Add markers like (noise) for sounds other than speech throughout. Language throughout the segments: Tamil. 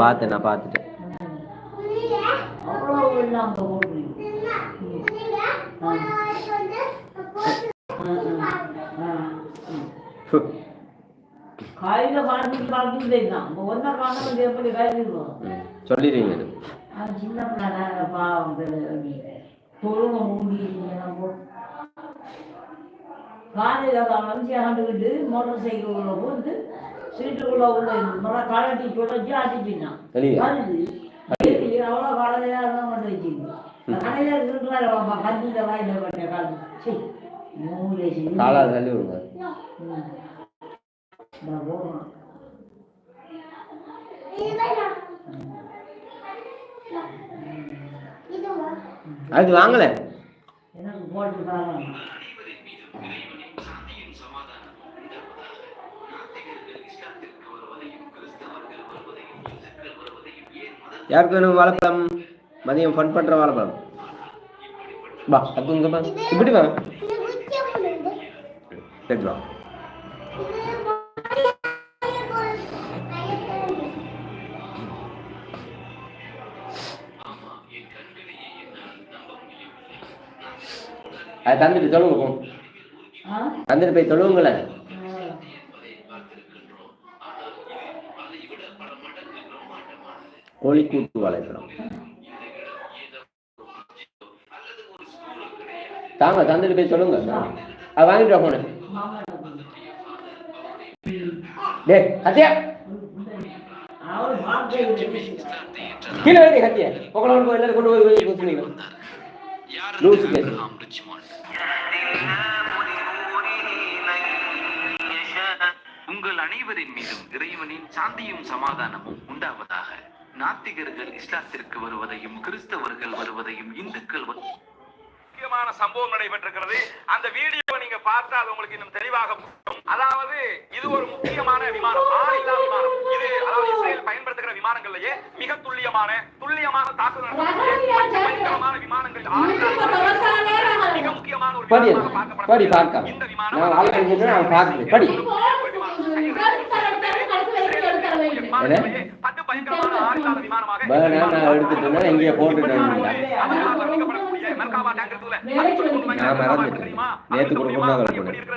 பார்த்தேன் நான் பார்த்துட்டேன். காலையில் பழனிக்கு தான். இப்போ ஒன்றா காணும் எப்படி காய்ச்சிருக்கோம் ம், சொல்லிடுவீங்க இது. அது சின்ன பிள்ளை பாவம் தொழுவ மூடி காலையில் வந்து ஆண்டுக்கிட்டு மோட்டார் சைக்கிள் போட்டு சீட்டுக்குள்ள உள்ள நல்லா கலட்டி வெளியே வருது அவ்வளோ காலையில தான் கொண்டு வச்சுருக்கு கடையில் இருக்கிறாரு கஞ்சியில் வாயில் பட்ட காலம் சரி. மூணு காலால் தள்ளி விடுங்க. போகணும். அது வாங்கல. எனக்கு போட்டு யாருக்கு வேணும் வாழைப்பழம் மதியம் ஃபன் பண்ற வாழைப்பழம் வா அது இங்க வா இப்படி வா. சரி வா. அது தந்துட்டு ஆ? தந்துட்டு போய் தொழுவுங்களேன் கோழி கூட்டு வாழைப்பழம் தாங்க தந்துட்டு போய் சொல்லுங்க. அது வாங்கிட்டு வா டே கத்தியா? கீழே கத்தியா? எல்லாரும் கொண்டு போய் லூசு கேஸ். உங்கள் அனைவரின் மீதும் இறைவனின் சாந்தியும் சமாதானமும் உண்டாவதாக நாத்திகர்கள் இஸ்லாத்திற்கு வருவதையும் கிறிஸ்தவர்கள் வருவதையும் இந்துக்கள் முக்கியமான சம்பவம் நடைபெற்றிருக்கிறது. அந்த வீடியோவை நீங்க பார்த்தா அது உங்களுக்கு இன்னும் தெளிவாக புரியும். அதாவது இது ஒரு முக்கியமான விமானம். ஆளில்லா விமானம். இது அதாவது இஸ்ரேல் பயன்படுத்துகிற விமானங்கள்லயே மிக துல்லியமான துல்லியமான தாக்குதல் பயங்கரமான விமானங்கள் மிக முக்கியமான ஒரு படி விமானமாக படி பார்க்கப்படக்கூடிய பார்க்க இந்த நான் விமானம் படி. பயங்கரமான ஆளில்லாத விமானமாக வேணா நான் எடுத்துட்டேன்னா நேத்து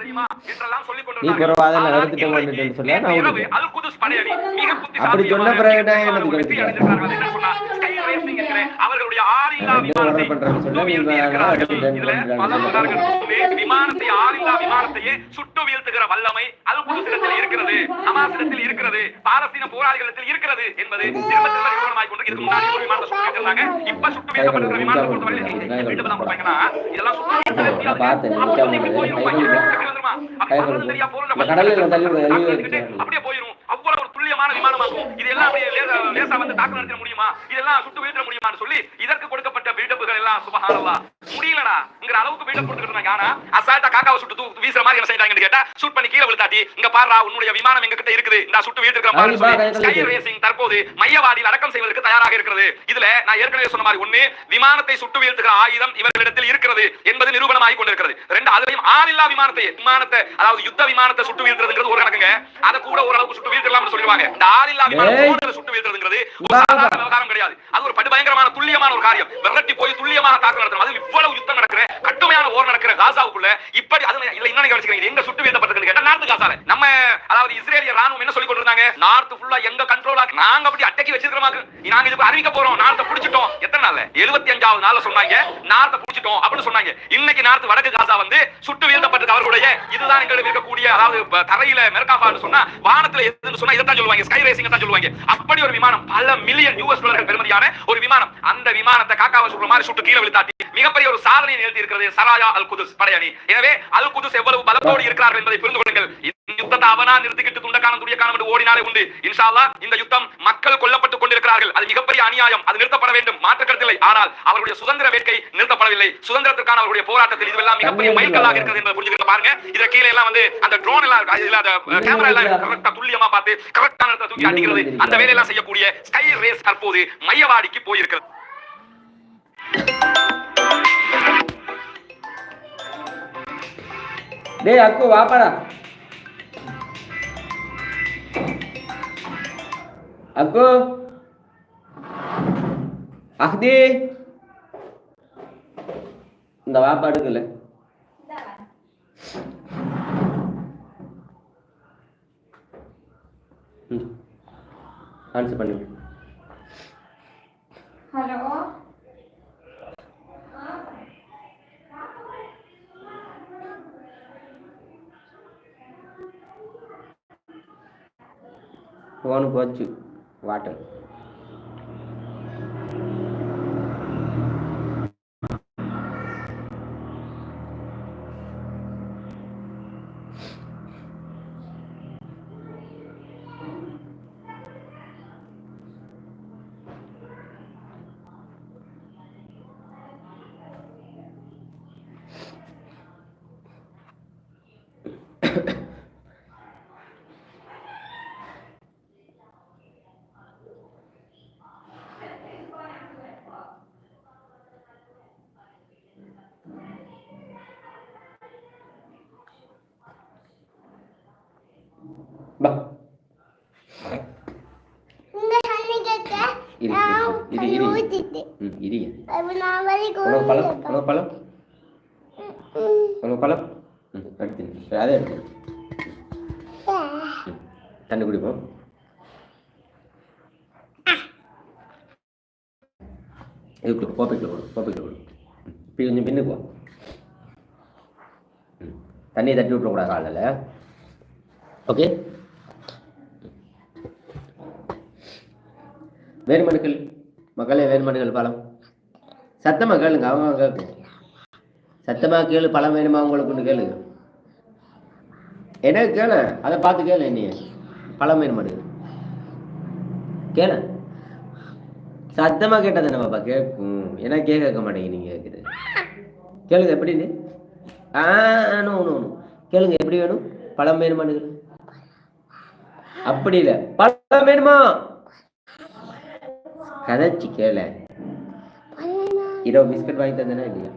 தெரியுமா? நீ வந்துட்டேன்னு நான் அப்படி சொன்ன பிறகு தான் எனக்கு அவர்களுடைய விமானத்தை order விமானத்தையே சுட்டு வீழ்த்துகிற வல்லமை அல் குதுசிடத்தில் இருக்கிறது ஹமாஸிடத்தில் இருக்கிறது பாலஸ்தீன போராளிகளிடத்தில் இருக்கிறது என்பது திரும்ப திரும்ப நிரூபணமாகிக் கொண்டு இதுக்கு முன்னாடி ஒரு விமானத்தை சுட்டு வீழ்த்திருந்தாங்க. இப்ப சுட்டு வீழ்த்தப்பட்டிருக்கிற விமானத்தை கடல்ல தள்ளி. அப்படியே போயிரும் துல்லியமான விமானமாகும் இது எல்லாம் அப்படியே லேசா வந்து தாக்கு நடத்திட முடியுமா? இதெல்லாம் சுட்டு வீழ்த்த முடியுமான்னு சொல்லி இதற்கு கொடுக்கப்பட்ட பில்டப்புகள் எல்லாம் சுபஹானல்லா முடியலடாங்கிற அளவுக்கு பில்டப் கொடுத்துருக்காங்க ஆனா அசால்ட்டா காக்காவை சுட்டு தூ- வீசுற மாதிரி என்ன செய்யறாங்கன்னு கேட்டா ஷூட் பண்ணி கீழே விழுத்தாட்டி இங்க பாருடா உன்னுடைய விமானம் எங்க கிட்ட இருக்குது. இந்த சுட்டு வீழ்த்திருக்கிற சொல்லி ஸ்கை. ரேசிங் தற்போது மையவாடியில் அடக்கம் செய்வதற்கு தயாராக இருக்கிறது. இதுல நான் ஏற்கனவே சொன்ன மாதிரி ஒண்ணு விமானத்தை சுட்டு வீழ்த்துகிற ஆயுதம் இவர்களிடத்தில் இருக்கிறது என்பது நிரூபணமாகி கொண்டிருக்கிறது. ரெண்டு அதுலயும் ஆளில்லா விமானத்தை விமானத்தை அதாவது யுத்த விமானத்தை சுட்டு வீழ்த்துறதுங்கிறது ஒரு கணக்குங்க. அதை கூட ஓரளவுக்கு சுட்டு வீழ்த்தலாம்னு சொல்லுவாங்க இந்த ஆளில்லா விமானம் ஏய். போன்றதை சுட்டு வீழ்த்துறதுங்கிறது ஒரு சாதாரண விவகாரம் கிடையாது. அது ஒரு படுபயங்கரமான துல்லியமான ஒரு காரியம். விரட்டி போய் துல்லியமாக தாக்கு நடத்தணும். அது இவ்வளவு யுத்தம் நடக்கிற கடுமையான போர் நடக்கிற காசாவுக்குள்ள இப்படி அது இல்ல இன்னொன்னு கவனிச்சுக்கிறீங்க எங்க சுட்டு வீழ்த்தப்பட்டிருக்கு கேட்டா நார்த் காசால. நம்ம அதாவது இஸ்ரேலிய ராணுவம் என்ன சொல்லி கொண்டிருந்தாங்க? நார்த் ஃபுல்லா எங்க கண்ட்ரோலா நாங்க அப்படி அட்டக்கி வச்சிருக்கிறோமாக்கு நாங்க இது அறிவிக்க போறோம். நார்த்த புடிச்சிட்டோம். எத்தனை நாள்ல? எழுபத்தி அஞ்சாவது நாள்ல சொன்னாங்க. நார்த்த புடிச்சிட்டோம் அப்படின்னு சொன்னாங்க. இன்னைக்கு நார்த் வடக்கு காசா வந்து சுட்டு வீழ்த்தப்பட்டிருக்கு. அவர்களுடைய இதுதான் எங்களுக்கு இருக்கக்கூடிய அதாவது தரையில மெர்காபான்னு சொன்னா வானத்துல எதுன்னு சொன்னா இதைத்தான் சொல்லுவாங்க. ஸ்கை ரேசிங் தான் சொல்லுவாங்க. அப்படி ஒரு விமானம் பல மில்லியன் யூஎஸ் டாலர்கள் பெறுமதியான ஒரு விமானம். அந்த விமானத்தை காக்காவை சுடுற மாதிரி சுட்டு கீழே விழுத்தாட்டி மிகப்பெரிய ஒரு சாதனை நிகழ்த்தி இருக்கிறது சராயா அல் குதுஸ் படையணி. எனவே அல் குதுஸ் எவ்வளவு பலத்தோடு இருக்கிறார்கள் என்பதை புரிந்து கொள்ளுங்கள். யுத்தத்தை அவனா நிறுத்திக்கிட்டு துண்டக்கானம் துடியக்கானம் என்று ஓடினாலே உண்டு. இன்ஷா அல்லாஹ் இந்த யுத்தம் மக்கள் கொல்லப்பட்டுக் கொண்டிருக்கிறார்கள். அது மிகப்பெரிய அநியாயம். அது நிறுத்தப்பட வேண்டும். மாற்று கருத்தில்லை ஆனால் அவர்களுடைய சுதந்திர வேட்கை நிறுத்தப்படவில்லை. சுதந்திரத்திற்கான அவருடைய போராட்டத்தில் இதுவெல்லாம் மிகப்பெரிய மைல்கல்லாக இருக்கிறது என்பதை புரிஞ்சுக்கிட்டு பாருங்க. இதுல கீழே எல்லாம் வந்து அந்த ட்ரோன் எல்லாம் அந்த கேமரா எல்லாம் கரெக்டா துல்லியமா பார்த்து கரெக்டான இடத்துல தூக்கி அடிக்கிறது. அந்த வேலையெல்லாம் செய்யக்கூடிய ஸ்கை ரேஸ் தற்போது மையவாடிக்கு போயிருக்கிறது. டேய் அக்கு வாப்பாடா. आपको आखदी दवा पड़कल ஆன்சர் பண்ணுங்க ஹலோ ஃபோன் போச்சு వాటర్. இரு, இரு, இரு, ம் இரு உனக்கு பழம். உனக்கு பழம். உனக்கு பழம். ம் எடுத்து அதே எடுத்து தண்ணி குடிப்போம் இதுக்குள்ள கோப்பைக்குள்ள கொடு கோப்பைக்குள்ள கொடு. ம், இப்படி கொஞ்சம் பின்னுக்கு வா. தண்ணியை தட்டி விட்டுறக்கூடாது காலையில் ஓகே? வேறுமனுக்கள் மக்களே வேறுமனுகள் பழம். சத்தமாக கேளுங்க அவங்க கேட்கும் சத்தமாக கேளு பழம் வேணுமா உங்களுக்கு கேளுங்க. எனக்கு கேளு? அதை பார்த்து கேளு நீ பழம் வேணுமாடு கேளு. சத்தமாக கேட்டது என்ன பாப்பா கேட்கும். ஏன்னா கேட்க கேட்க மாட்டேங்க நீங்கள் கேட்குது கேளுங்க எப்படின்னு ஆ நோ நோ கேளுங்க எப்படி வேணும்? பழம் வேணுமானு அப்படி இல்லை. பழம் வேணுமா? கதைச்சி கேள. இருபது பிஸ்கட் வாங்கி தந்தேனா இல்லையா?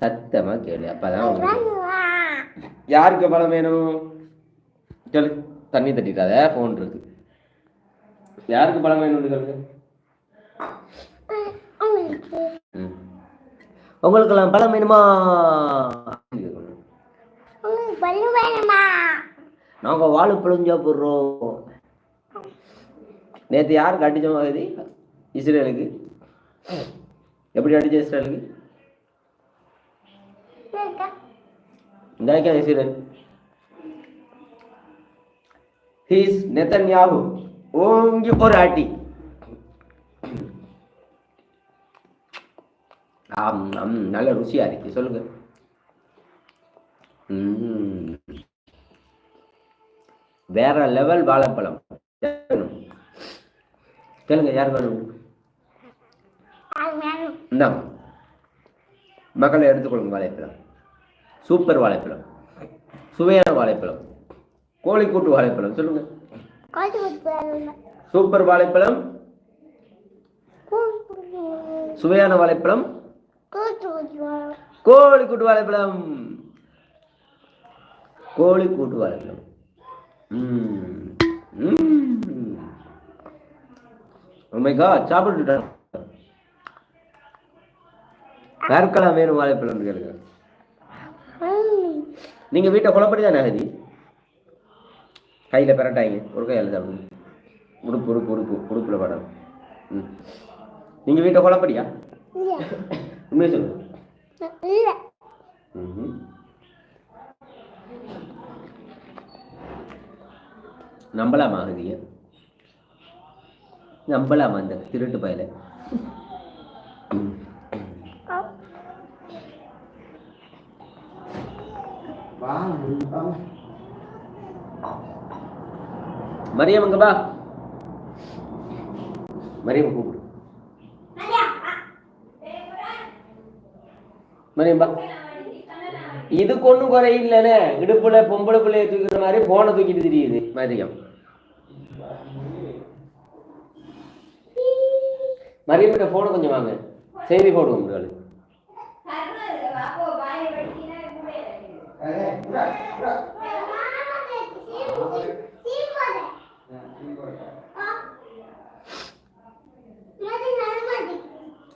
சத்தமா கேளு அப்பதான் யாருக்கு பழம் வேணும்? கேளு தண்ணி தட்டிட்டாத ஃபோன் இருக்கு. யாருக்கு பழம் வேணும்னு ம். உங்களுக்கெல்லாம் பழம் வேணுமா? நாங்க வாழைப்பழம் சாப்பிட்றோம் நேற்று யாருக்கு அடிச்ச மாதிரி? இஸ்ரேலுக்கு. எப்படி அடிச்ச இஸ்ரேலுக்கு? இந்த இஸ்ரேல். ஹீஸ் நெத்தன்யாகு ஓங்கி ஒரு அடி. ஆம் ஆம், நல்ல ருசியா இருக்கு. சொல்லுங்க. வேற லெவல் வாழைப்பழம். கேளுங்க யார் வேணும்? இந்தாங்க மக்களை எடுத்துக்கொள்ளுங்க வாழைப்பழம். சூப்பர் வாழைப்பழம். சுவையான வாழைப்பழம். கோழிக்கூட்டு வாழைப்பழம் சொல்லுங்க. சூப்பர் வாழைப்பழம். சுவையான வாழைப்பழம். கூட்டு கோழிக்கூட்டு வாழைப்பழம். கோழிக்கூட்டு வாழைப்பழம். ம் ம். Oh my God, சாப்பிட்டுட்டேன் யாருக்கெல்லாம் வேணும் வாழைப்பழம் கேளுங்க நீங்க வீட்டை குழப்படி தானே ஹதி கையில பெரட்டாங்க ஒரு கையால சாப்பிடுங்க. உடுப்பு உடுப்பு உடுப்பு உடுப்புல படம். ம். நீங்க வீட்டை குழப்படியா? உண்மையை ம்ஹும். நம்பலாமா ஹதிய நம்பலாமா அந்த திருட்டு பயல. மரியம் அங்க வா. மரியம் கூப்பிடு. மரியம் பா இதுக்கு ஒண்ணும் குறையில்லைன்னு இடுப்புல பொம்பளை பிள்ளைய தூக்கிற மாதிரி போனை தூக்கிட்டு தெரியுது. மரியம். மரியமிட்ட போன கொஞ்சம் வாங்க. செய்தி போடுவோம் உங்களுக்கு.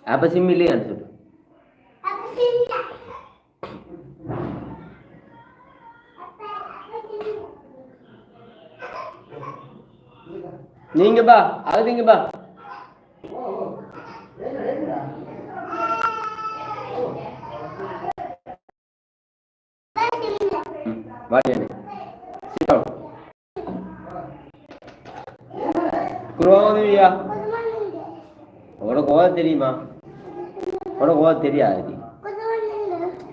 அப்ப சிம் இல்லையான்னு சொல்லு. நீங்க பா அழுதிங்க பா. ம், Sit down. குரோதியா உனக்கு ஓத தெரியுமா? உனக்கு ஓத தெரியாது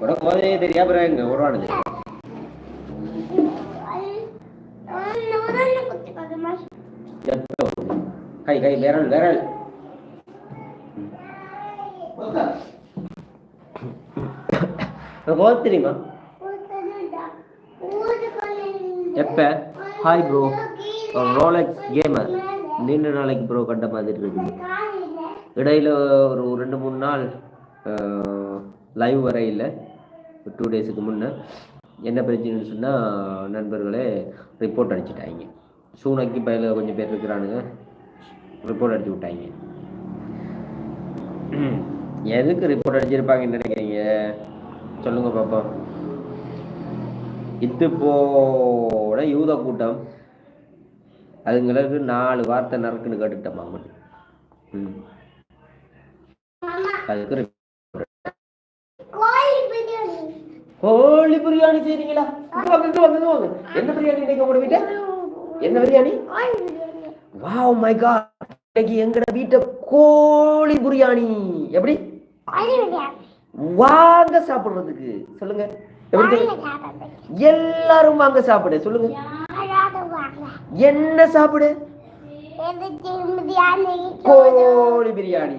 உனக்கு ஓதவே தெரியா அப்புறம் எங்க? உருவானது கை கை விரல் விரல். உனக்கு ஓத தெரியுமா? எப்ப? ஹாய் ப்ரோ ரோலெக்ஸ் கேமர் நீண்ட நாளைக்கு ப்ரோ கண்ட மாதிரி இருக்குது இடையில ஒரு ரெண்டு மூணு நாள் லைவ் வர இல்லை. டூ டேஸுக்கு முன்னே. என்ன பிரச்சனைன்னு சொன்னால் நண்பர்களே ரிப்போர்ட் அடிச்சிட்டாங்க. சூனக்கி பயில கொஞ்சம் பேர் இருக்கிறானுங்க. ரிப்போர்ட் அடிச்சு விட்டாங்க. (clears throat) எதுக்கு ரிப்போர்ட் அடிச்சிருப்பாங்கன்னு நினைக்கிறீங்க? சொல்லுங்க பாப்பா. இத்து போட யூத கூட்டம் அதுங்களுக்கு நாலு வார்த்தை நறுக்குன்னு கேட்டுட்டோம் மாமன். ம். அதுக்கு. கோழி பிரியாணி. செய்றீங்களா? வாங்க, இங்க வாங்க. என்ன பிரியாணி இன்னைக்கு உங்களோட வீட்டு என்ன பிரியாணி? வாவ் மை காட் இன்னைக்கு எங்கட வீட்டை கோழி பிரியாணி. எப்படி? வாங்க சாப்பிடுறதுக்கு. சொல்லுங்க. எப்படி எல்லாரும் வாங்க சாப்பிடு சொல்லுங்க. என்ன சாப்பிடு? கோழி பிரியாணி.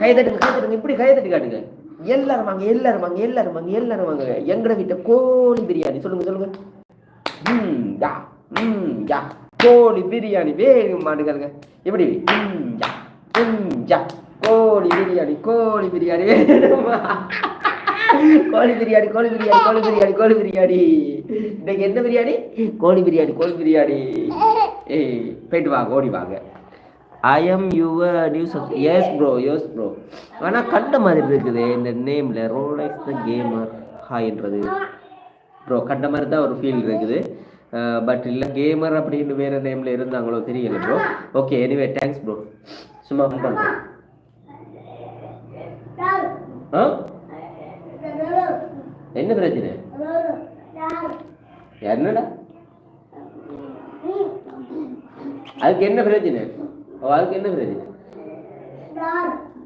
கை தட்டுங்க கை தட்டுங்க இப்படி கை தட்டி காட்டுங்க. எல்லாரும் வாங்க எல்லாரும் வாங்க எல்லாரும் வாங்க எல்லாரும் வாங்க. எங்கட வீட்டை கோழி பிரியாணி சொல்லுங்க சொல்லுங்க. ம் யா ம் யா. கோழி பிரியாணி வேகும் மாட்டுக்காருங்க எப்படி? ம் யா ம் யா. கோழி பிரியாணி கோழி பிரியாணி வேணுமா? கோழி பிரியாணி கோழி பிரியாணி கோழி பிரியாணி கோழி பிரியாணி. இன்னைக்கு எந்த பிரியாணி? கோழி பிரியாணி கோழி பிரியாணி. ஏய் போயிட்டு வாங்க ஓடி வாங்க. I am your news yes bro யோஸ் ப்ரோ ஆனால் கண்ட மாதிரி இருக்குது. இந்த நேமில் ரோலெக்ஸ் த கேமர் ஹாய்ன்றது ப்ரோ கண்ட மாதிரி தான் ஒரு ஃபீல் இருக்குது. பட் இல்லை கேமர் அப்படின்னு வேறு நேமில் இருந்தாங்களோ தெரியல bro okay anyway thanks bro சும்மா பண்ணுறேன் ஆ என்ன பிரச்சனை? என்னடா? அதுக்கு என்ன பிரச்சனை? ஓ அதுக்கு என்ன பிரச்சனை?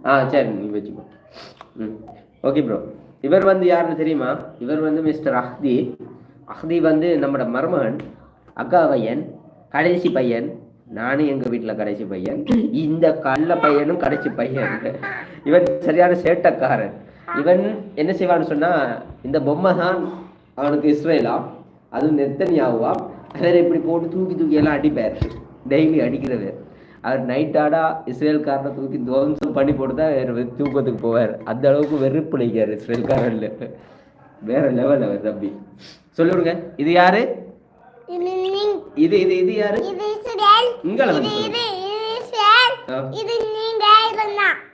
ஆ சரி நீ வச்சுக்கோ. ம். ஓகே ப்ரோ இவர் வந்து யாருன்னு தெரியுமா? இவர் வந்து மிஸ்டர் அஹ்தி. அஹ்தி வந்து நம்மட மருமகன் அக்கா பையன் கடைசி பையன். நானும் எங்கள் வீட்டில் கடைசி பையன். இந்த கள்ள பையனும் கடைசி பையன். இவன் சரியான சேட்டக்காரன். இவன் என்ன செய்வான்னு சொன்னால் இந்த பொம்மை தான் அவனுக்கு இஸ்ரேலாம் அதுவும் நெத்தனியாகுவான் வேற இப்படி போட்டு தூக்கி தூக்கி எல்லாம் அடிப்பார். டெய்லி அடிக்கிறவர். அவர் நைட்டாடா இஸ்ரேல்காரனை தூக்கி துவம்சம் பண்ணி போட்டு தான் தூக்கத்துக்கு போவார். அந்த அளவுக்கு வெறுப்புழைக்கார் இஸ்ரேல்காரன்ல வேற லெவல் அவர் தம்பி. சொல்லிவிடுங்க. இது யாரு? இது இது இது யாரு?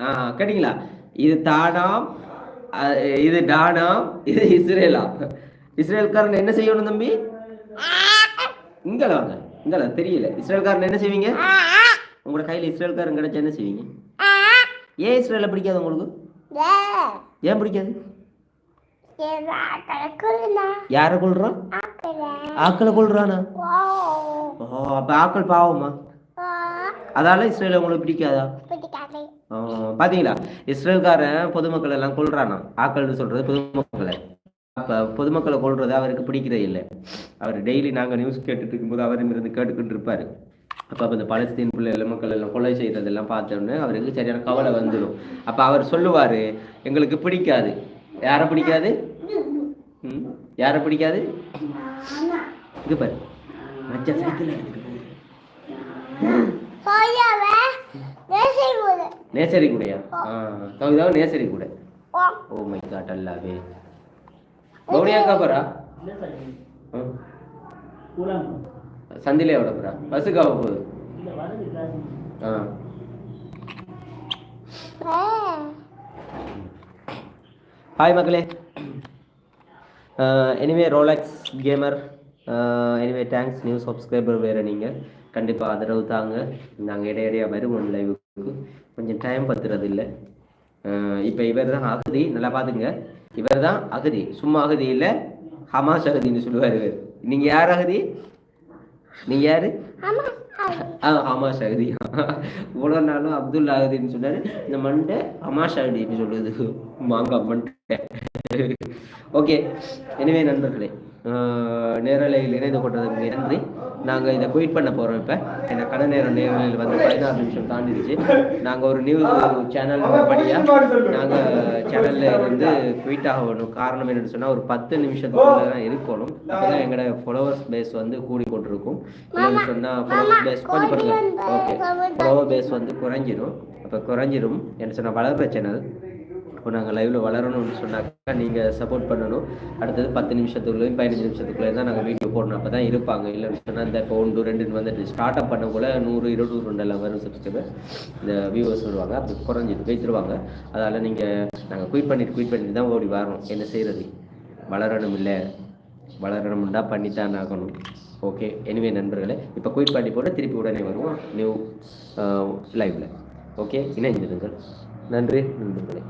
ஆ கேட்டீங்களா? இது தானாம் இது டானாம் இது இஸ்ரேலாம் இஸ்ரேல்காரன் என்ன செய்யணும் தம்பி? இங்கால வாங்க இங்கால தெரியல. இஸ்ரேல்காரன் என்ன செய்வீங்க? உங்களோட கையில இஸ்ரேல்காரன் கிடைச்சா என்ன செய்வீங்க? ஏன் இஸ்ரேல பிடிக்காது உங்களுக்கு? ஏன் பிடிக்காது? யாரை கொள்றான் ஆக்களை. கொள்றானா ஓ அப்ப ஆக்கள் பாவமா? அதால இஸ்ரேல உங்களுக்கு பிடிக்காதா. பாத்தீங்களா? இஸ்ரேல்காரன் பொதுமக்கள் எல்லாம் கொள்றானா ஆக்கள்னு சொல்றது பொதுமக்களை. அப்ப பொதுமக்களை கொள்றது அவருக்கு பிடிக்கிறதே இல்லை. அவர் டெய்லி நாங்க நியூஸ் கேட்டுட்டு இருக்கும்போது அவரும் இருந்து கேட்டுக்கிட்டு இருப்பாரு. அப்ப இந்த பலஸ்தீன் பிள்ளை எல்லாம் மக்கள் எல்லாம் கொலை செய்கிறதெல்லாம் பார்த்தோன்னே அவருக்கு சரியான கவலை வந்துடும் அப்ப அவர் சொல்லுவாரு எங்களுக்கு பிடிக்காது. யாரை பிடிக்காது? யாரை பிடிக்காது? இது பாரு. மச்ச சைக்கிள் எடுத்துட்டு நேசரி கூடயா தகுதியாக நேசரி கூட ஓ மை காட் அல்லாவே. பவுனியாக்கா போறா? ஆ. சந்திலே எவ்வளோ போறா? பஸ்ஸுக்காக போகுது. ஆ. ஹாய் மக்களே. Anyway Rolex gamer anyway thanks new subscriber வேறு நீங்கள் கண்டிப்பாக ஆதரவு தாங்க. நாங்கள் இடையிடையாக வருவோம் லைவுக்கு கொஞ்சம் டைம் பத்துறது இல்லை இப்போ இவர் தான் அகதி. நல்லா பார்த்துங்க இவர் தான் அகதி. சும்மா அகதி இல்லை. ஹமாஸ் அகதின்னு சொல்லுவார் இவர். நீங்கள் யார் அகதி? நீங்கள் யார்? ஆ ஹமாஸ் அகதி. இவ்வளோ நாளும் அப்துல் அகதின்னு சொன்னார். இந்த மண்டை ஹமாஸ் அகதின்னு சொல்லுது. மாங்காய் மண்டை. ஓகே. எனவே நண்பர்களே நேரலையில் இணைந்து கொண்டதுக்கு நன்றி. நாங்கள் இதை குயிட் பண்ண போகிறோம் இப்போ. ஏன்னா கடை நேரம் நேரலையில் வந்து பதினாறு நிமிஷம் தாண்டிடுச்சு. நாங்கள் ஒரு நியூ சேனல் படியாக நாங்கள் சேனலில் இருந்து குயிட் ஆக வேணும். காரணம் என்னன்னு சொன்னால் ஒரு பத்து நிமிஷத்துக்குள்ள தான் இருக்கணும். அப்போ எங்களோட ஃபாலோவர்ஸ் பேஸ் வந்து கூடி கொண்டிருக்கும். இல்லைன்னு சொன்னால் ஃபாலோவர்ஸ் பேஸ் கொஞ்சம் ஓகே ஃபாலோவர் பேஸ் வந்து குறைஞ்சிரும். அப்போ குறைஞ்சிரும். என்ன சொன்னால் வளர்கிற சேனல் இப்போ நாங்கள் லைவில் வளரணும்னு சொன்னாக்கா நீங்கள் சப்போர்ட் பண்ணணும். அடுத்தது பத்து நிமிஷத்துக்குள்ளேயும் பதினஞ்சு நிமிஷத்துக்குள்ளே தான் நாங்கள் வீடியோ போடணும். அப்போ தான் இருப்பாங்க. இல்லைன்னு சொன்னால் இந்த இப்போ ஒன்று ரெண்டுன்னு வந்துட்டு ஸ்டார்ட் அப் பண்ணக்குள்ள நூறு இருநூறு ரெண்டெல்லாம் வரும் சப்ஸ்கிரைபர் இந்த வியூவர்ஸ் வருவாங்க. அப்படி குறைஞ்சிட்டு வைத்துருவாங்க அதால் நீங்கள் நாங்கள் குயிட் பண்ணிட்டு குயிட் பண்ணிட்டு தான் ஓடி வரோம். என்ன செய்கிறது வளரணும் இல்லை. வளரணும்னா பண்ணித்தான் ஆகணும். ஓகே. எனிவே நண்பர்களே இப்போ குயிட் பண்ணி போட்டு திருப்பி உடனே வருவோம். நியூ லைவில் ஓகே. இணைந்திருங்கள். நன்றி நண்பர்களே.